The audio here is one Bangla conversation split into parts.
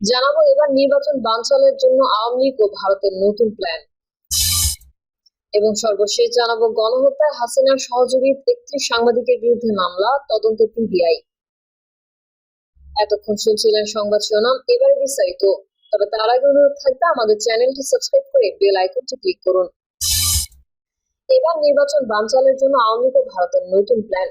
জানাব এবার নির্বাচন বানচালের জন্য আওয়ামী লীগ ও ভারতের নতুন প্ল্যান এবং সর্বশেষ জানাব, গণহত্যায় হাসিনার সহযোগী একত্রিশ সাংবাদিকের বিরুদ্ধে মামলা, তদন্তে পিবিআই। এতক্ষণ শুনছিলেন সংবাদ শিরোনাম, এবারে বিস্তারিত। তবে তার আগে অনুরোধ থাকবে, আমাদের চ্যানেলটি সাবস্ক্রাইব করে বেল আইকনটি ক্লিক করুন। এবার নির্বাচন বানচালের জন্য আওয়ামী লীগ ও ভারতের নতুন প্ল্যান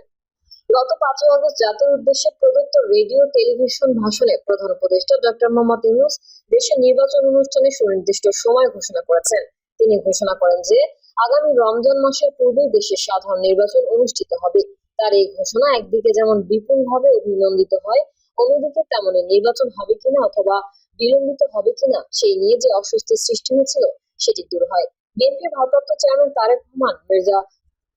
গত পাঁচই আগস্ট জাতির উদ্দেশ্যে প্রদত্ত রেডিও, টেলিভিশন ভাষণে প্রধান উপদেষ্টা ডক্টর মোহাম্মদ ইউনুস দেশের নির্বাচন অনুষ্ঠানে সুনির্দিষ্ট সময় ঘোষণা করেছেন। তিনি ঘোষণা করেন যে, আগামী রমজান মাসের পূর্বেই দেশের সাধারণ নির্বাচন অনুষ্ঠিত হবে। তার এই ঘোষণা একদিকে যেমন বিপুলভাবে অভিনন্দিত হয়, অন্যদিকে তেমনি নির্বাচন হবে কিনা অথবা বিলম্বিত হবে কিনা সেই নিয়ে যে অস্বস্তির সৃষ্টি হয়েছিল, সেটি দূর হয়। বিএনপি ভারপ্রাপ্ত চেয়ারম্যান তারেক রহমান, মির্জা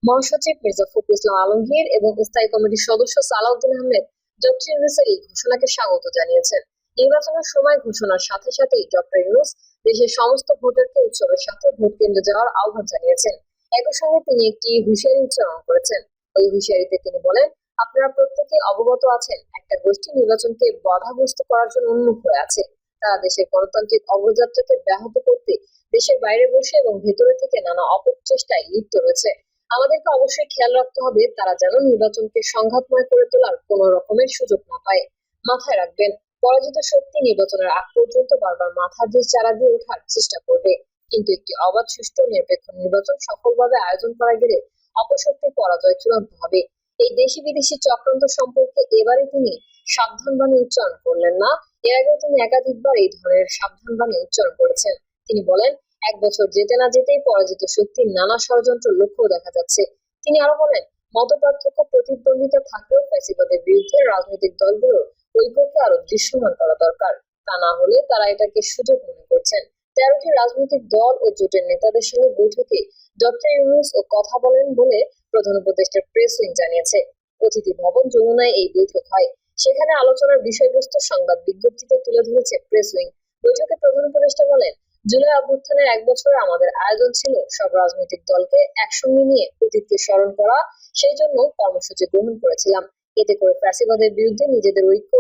মহাসচিব মির্জা ফখরুল ইসলাম আলমগীর এবং স্থায়ী কমিটির সদস্য সালাউদ্দিন আহমেদ ডক্টর ইউনুসের এই ঘোষণাকে স্বাগত জানিয়েছেন। নির্বাচনের সময় ঘোষণার সাথে সাথেই ডক্টর ইউনুস দেশের সমস্ত ভোটারকে উৎসবের সাথে ভোট কেন্দ্রে যাওয়ার আহ্বান জানিয়েছেন। একই সঙ্গে তিনি একটি হুঁশিয়ারি উচ্চারণ করেছেন। ওই হুঁশিয়ারিতে তিনি বলেন, আপনারা প্রত্যেকে অবগত আছেন, একটা গোষ্ঠী নির্বাচনকে বাধাগ্রস্ত করার জন্য উন্মুখ হয়ে আছে। তারা দেশের গণতান্ত্রিক অগ্রযাত্রাকে ব্যাহত করতে দেশের বাইরে বসে এবং ভেতরে থেকে নানা অপচেষ্টায় লিপ্ত রয়েছে। আমাদেরকে অবশ্যই খেয়াল রাখতে হবে তারা যেন নির্বাচনকে সংঘাতময় করে তোলার কোন রকমের সুযোগ না পায়। মাথায় রাখবেন, পরাজিত শক্তি নির্বাচনের আগ পর্যন্ত বারবার মাথা দিয়ে চারা দিয়ে ওঠার চেষ্টা করবে। কিন্তু একটি অবাধ, সুষ্ঠু, নিরপেক্ষ নির্বাচন সফলভাবে আয়োজন করা গেলে অপশক্তির পরাজয় চূড়ান্ত হবে। এই দেশি বিদেশি চক্রান্ত সম্পর্কে এবারে তিনি সাবধান বাণী উচ্চারণ করলেন না। এর আগেও তিনি একাধিকবার এই ধরনের সাবধান বাণী উচ্চারণ করেছেন। তিনি বলেন এক বছর যেতে না যেতেই পরাজিত শক্তির নানা ষড়যন্ত্র লক্ষ্য দেখা যাচ্ছে। তিনি আরও বলেন, মতপার্থক্য প্রতিদ্বন্দ্বিতা থাকলেও ফ্যাসিবাদের বিরুদ্ধে রাজনৈতিক দলগুলোর ঐক্যকে আরও দৃশ্যমান করা দরকার। তা না হলে তারা এটাকে সুযোগ মনে করছেন। তেরোটি রাজনৈতিক দল ও জোটের নেতাদের সঙ্গে বৈঠকে ডক্টর ইউনুস ও কথা বলেন বলে প্রধান উপদেষ্টার প্রেস উইং জানিয়েছে। অতিথি ভবন যমুনায় এই বৈঠক হয়। সেখানে আলোচনার বিষয়বস্তু সংবাদ বিজ্ঞপ্তিতে তুলে ধরেছে প্রেস উইং। বৈঠকে প্রধান উপদেষ্টা বলেন জুলাই অভ্যুত্থানের এক বছরে আমাদের আয়োজন ছিল সব রাজনৈতিক দলকে একসঙ্গে নিয়ে অতীতকে স্মরণ করা, সেই জন্য কর্মসূচি গ্রহণ করেছিলাম। এতে করে ফ্যাসিবাদের বিরুদ্ধে নিজেদের ঐক্য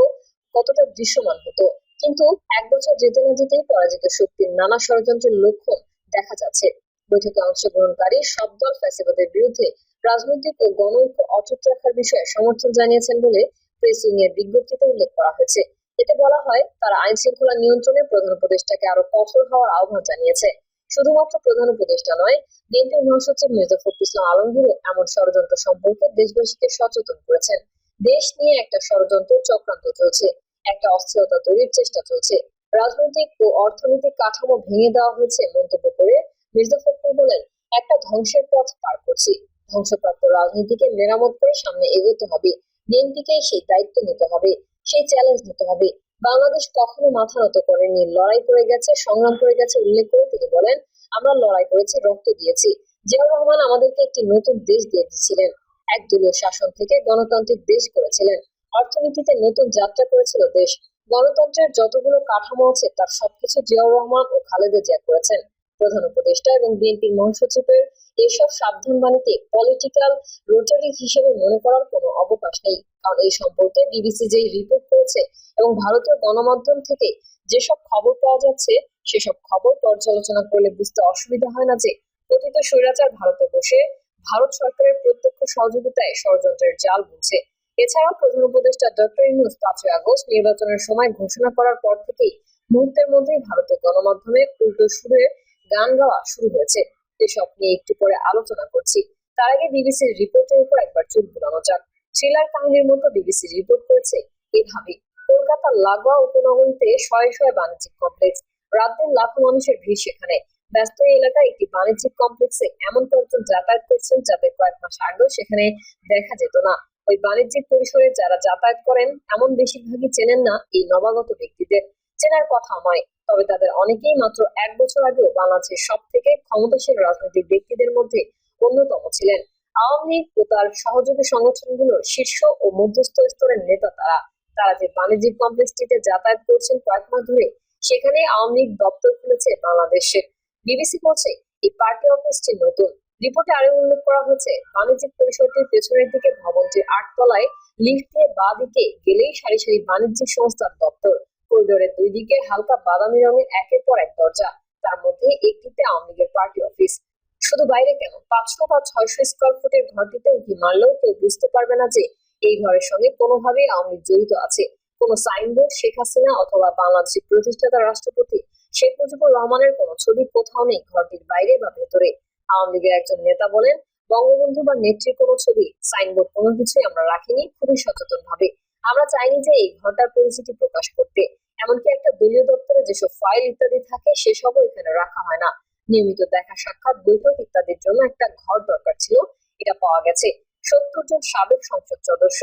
কতটা দৃশ্যমান হতো। কিন্তু এক বছর যেতে না যেতেই পরাজিত শক্তির নানা ষড়যন্ত্রের লক্ষণ দেখা যাচ্ছে। বৈঠকে অংশগ্রহণকারী সব দল ফ্যাসিবাদের বিরুদ্ধে রাজনৈতিক ও গণঐক্য অটুট রাখার বিষয়ে সমর্থন জানিয়েছেন বলে প্রেস এর বিজ্ঞপ্তিতে উল্লেখ করা হয়েছে। এতে বলা হয়, তারা আইন শৃঙ্খলা নিয়ন্ত্রণে প্রধান উপদেষ্টাকে আরও কঠোর হওয়ার আহ্বান জানিয়েছে। শুধুমাত্র প্রধান উপদেষ্টা নয়, বিএনপির মহাসচিব মির্জা ফখরুল ইসলাম আলমগীরও এমন ষড়যন্ত্র সম্পর্কে দেশবাসীকে সচেতন করেছেন। দেশ নিয়ে একটা ষড়যন্ত্র চক্রান্ত চলছে, একটা অস্থিরতা তৈরির চেষ্টা চলছে। রাজনৈতিক ও অর্থনৈতিক কাঠামো ভেঙে দেওয়া হয়েছে মন্তব্য করে মির্জা ফখরুল বলেন, একটা ধ্বংসের পথ পার করছি। ধ্বংসপ্রাপ্ত রাজনীতিকে মেরামত করে সামনে এগোতে হবে। বিএনপিকে সেই দায়িত্ব নিতে হবে। সেই চ্যালেঞ্জ নিতে হবে। বাংলাদেশ কখনো মাথা নত করেনি। লড়াই করে গেছে, সংগ্রাম করে গেছে, উল্লেখ করে তিনি বলেন, আমরা লড়াই করেছি, রক্ত দিয়েছি। জিয়াউর রহমান আমাদেরকে একটি নতুন দেশ দিয়ে দিয়েছিলেন। একদলীয় শাসন থেকে গণতান্ত্রিক দেশ করেছিলেন। অর্থনীতিতে নতুন যাত্রা করেছিল দেশ। গণতন্ত্রের যতগুলো কাঠামো আছে, তার সবকিছু জিয়াউর রহমান ও খালেদা জিয়া করেছেন। প্রধান উপদেষ্টা এবং বিএনপির মহাসচিবের এসব সাবধান বাণীতে পলিটিক্যাল রোটারি হিসেবে মনে করার কোনো অবকাশ নেই। কারণ এই সম্পর্কে বিবিসি যেই রিপোর্ট করেছে এবং ভারতীয় গণমাধ্যম থেকে যেসব খবর পাওয়া যাচ্ছে, সেসব খবর পর্যালোচনা করলে বুঝতে অসুবিধা হয় না যে, কথিত স্বৈরাচার ভারতে বসে ভারত সরকারের প্রত্যক্ষ সহযোগিতায় ষড়যন্ত্রের জাল বুনছে। এছাড়াও প্রধান উপদেষ্টা ডক্টর ইউনুস পাঁচই আগস্ট নির্বাচনের সময় ঘোষণা করার পর থেকেই মুহূর্তের মধ্যেই ভারতের গণমাধ্যমে উল্টো সুরে গান গাওয়া শুরু হয়েছে। এসব নিয়ে একটু পরে আলোচনা করছি। তার আগে বিবিসির রিপোর্টের উপর একবার চোখ বুলানো যাক। থ্রিলার কাহিনীর মতো বিবিসি রিপোর্ট করেছে এভাবে কলকাতার লাগোয়া উপনগরীতে শয়ে শয়ে বাণিজ্যিক কমপ্লেক্স। রাত দিন লাখো মানুষের ভিড় সেখানে। ব্যস্ত এই এলাকায় একটি বাণিজ্যিক কমপ্লেক্সে এমন কয়েকজন যাতায়াত করছেন যাদের কয়েক মাস আগেও সেখানে দেখা যেত না। ওই বাণিজ্যিক পরিসরে যারা যাতায়াত করেন, এমন বেশিরভাগই চেনেন না এই নবাগত ব্যক্তিদের। চেনার কথা নয়। তবে তাদের অনেকেই মাত্র এক বছর আগেও বাংলাদেশের সব থেকে ক্ষমতাশীল রাজনৈতিক ব্যক্তিদের মধ্যে অন্যতম ছিলেন। আওয়ামী লীগ ও তার সহযোগী সংগঠনগুলোর শীর্ষ ও মধ্যস্থ স্তরের নেতা তারা। তারা যে বাণিজ্যিক কমপ্লেক্সটিতে যাতায়াত করছেন কয়েক মাস ধরে, সেখানে আওয়ামী লীগ দপ্তর খুলেছে বাংলাদেশের বিবিসি বলছে, এই পার্টি অফিসটি নতুন। রিপোর্টে আরও উল্লেখ করা হয়েছে, বাণিজ্যিক পরিসরটির পেছনের দিকে ভবনটির আটতলায় লিফট দিয়ে বা দিকে গেলেই সারি সারি বাণিজ্যিক সংস্থার দপ্তর। করিডোরের দুই দিকে হালকা বাদামি রঙের একের পর এক দরজা, তার মধ্যে একটিতে আওয়ামী লীগের পার্টি অফিস। শুধু বাইরে কেন? পাঁচশো বা ছয়শো স্কোয়ার ফুটের ঘরটিতে উঁকি মারলেও কেউ বুঝতে পারবে না যে এই ঘরের সঙ্গে কোনোভাবেই আওয়ামী লীগ জড়িত আছে। কোনো সাইনবোর্ড শেখ হাসিনা অথবা বাংলাদেশের প্রতিষ্ঠাতা রাষ্ট্রপতি শেখ মুজিবুর রহমানের কোনো ছবি কোথাও নেই ঘরটির বাইরে বা ভেতরে। আওয়ামী লীগের একজন নেতা বলেন, বঙ্গবন্ধু বা নেত্রীর কোনো ছবি সাইনবোর্ড কোনো কিছুই আমরা রাখিনি, খুবই সচেতন ভাবে আমরা চাইনি যে এই ঘরটার পরিচিতি প্রকাশ করতে। এমনকি একটা দলীয় দপ্তরে যেসব ফাইল ইত্যাদি থাকে, সেসবও এখানে রাখা হয় না। নিয়মিত দেখা সাক্ষাৎ, বৈঠক ইত্যাদির জন্য একটা ঘর দরকার ছিল, এটা পাওয়া গেছে। সত্তর জন সাবেক সংসদ সদস্য,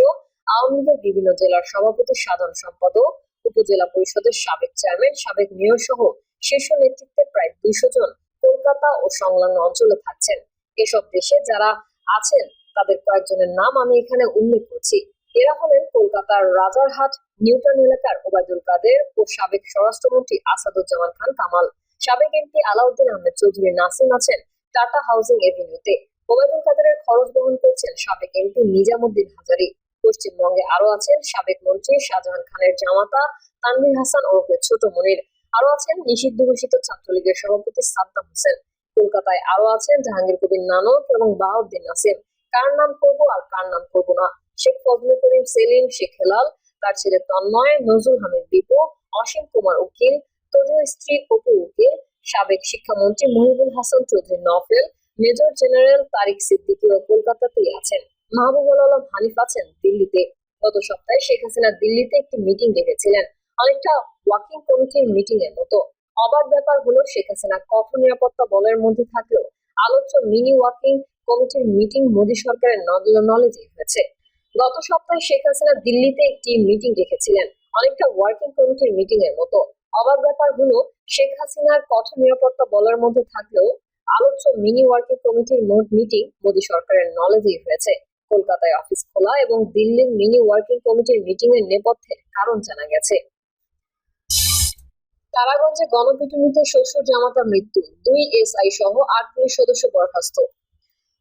আওয়ামী লীগের বিভিন্ন জেলার সভাপতি, সাধারণ সম্পাদক, উপজেলা পরিষদের সাবেক চেয়ারম্যান সাবেক মেয়র সহ শীর্ষ নেতৃত্বে প্রায় দুইশো জন কলকাতা ও সংলগ্ন অঞ্চলে থাকছেন। এসব দেশে যারা আছেন, তাদের কয়েকজনের নাম আমি এখানে উল্লেখ করছি। এরা হলেন কলকাতার রাজারহাট, নিউটন এলাকার ওবায়দুল কাদের ও সাবেক স্বরাষ্ট্রমন্ত্রী আসাদুজ্জামান খান কামাল। সাবেক এমপি আলাউদ্দিন আহমেদ চৌধুরী নাসিম আছেন টাটা হাউজিং এভিনিউতে। ওবায়দুল কাদেরের খরচ বহন করছেন সাবেক এমপি নিজামুদ্দিন হাজারি। পশ্চিমবঙ্গে আরও আছেন সাবেক মন্ত্রী শাহজাহান খানের জামাতা তানভীর হাসান ওরফে ছোট মনির। আরও আছেন নিষিদ্ধ ঘোষিত ছাত্রলীগের সভাপতি সাদ্দাম হোসেন। কলকাতায় আরও আছেন জাহাঙ্গীর কবির নানক এবং বাহাউদ্দিন নাসিম। কার নাম করব আর কার নাম করব না? শেখ ফজলে করিম সেলিম, শেখ হেলাল, তার ছেলে তন্ময়, নজরুল হামিদ দীপু, অসীম কুমার উকিল তদীয় স্ত্রী অপু উকিল, সাবেক শিক্ষামন্ত্রী মহিবুল হাসান চৌধুরী নফেল মেজর জেনারেল তারিক সিদ্দিকীও কলকাতাতেই আছেন। মাহবুবুল আলম হানিফ আছেন দিল্লিতে। গত সপ্তাহে শেখ হাসিনা দিল্লিতে একটি মিটিং ডেকেছিলেন। অনেকটা ওয়াকিং কমিটির মিটিং এর মতো। অবাক ব্যাপার হলো, শেখ হাসিনা কঠোর নিরাপত্তা বলের মধ্যে থাকলেও আলোচ্য মিনি ওয়াকিং কমিটির মিটিং মোদী সরকারের নলেজে হয়েছে। গত সপ্তাহে শেখ হাসিনা দিল্লিতে একটি মিটিং রেখেছিলেন। অনেকটা ওয়ার্কিং কমিটির মিটিং এর মতো। অবাক ব্যাপার হলো, শেখ হাসিনার কঠোর নিরাপত্তা বলার মধ্যে থাকলেও আলোচ্য মিনি ওয়ার্কিং কমিটির মোট মিটিং মোদী সরকারের নলেজেই হয়েছে। কলকাতায় অফিস খোলা এবং দিল্লির মিনি ওয়ার্কিং কমিটির মিটিং এর নেপথ্যে কারণ জানা গেছে। তারাগঞ্জে গণপিটুনিতে শ্বশুর জামাতা মৃত্যু, দুই এসআই সহ আট পুলিশ সদস্য বরখাস্ত।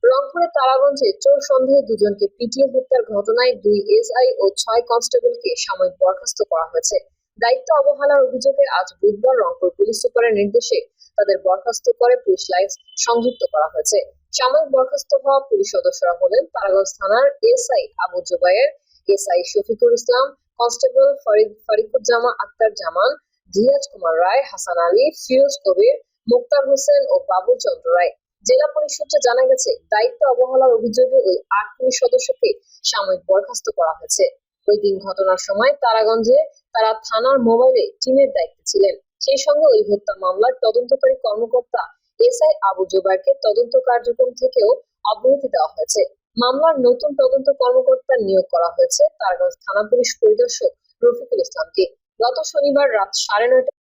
রংপুরের তারাগঞ্জে চোর সন্দেহে দুজনকে পিটিয়ে হত্যার ঘটনায় দুই এসআই ও ছয় কনস্টেবলকে সাময়িক বরখাস্ত করা হয়েছে। দায়িত্ব অবহেলার অভিযোগে আজ বুধবার রংপুর পুলিশ সুপারের নির্দেশে তাদের বরখাস্ত করে পুলিশ লাইন্স সংযুক্ত করা হয়েছে। সাময়িক বরখাস্ত হওয়া পুলিশ সদস্যরা হলেন তারাগঞ্জ থানার SI Abu Jubair SI Shafiqul Islam, constable Farid Farikuzzama Akhtar Zaman, Dhiraj Kumar Roy, Hasan Ali, Firoz Kabir, Muktar Hossain ও বাবু চন্দ্র রায়। জেলা পুলিশ সূত্রে জানা গেছে, দায়িত্ব অবহেলার অভিযোগে ওই আট পুলিশ সদস্যকে সাময়িক বরখাস্ত করা হয়েছে। ওই দিন ঘটনার সময় তারাগঞ্জে তারা থানার মোবাইলে টিমের দায়িত্বে ছিলেন। সেই সঙ্গে ওই হত্যা মামলার তদন্তকারী কর্মকর্তা এসআই আবু জুবাইরকে তদন্ত কার্যক্রম থেকেও অব্যাহতি দেওয়া হয়েছে। মামলার নতুন তদন্ত কর্মকর্তা নিয়োগ করা হয়েছে তারাগঞ্জ থানা পুলিশ পরিদর্শক রফিকুল ইসলামকে। গত শনিবার রাত সাড়ে নয়টা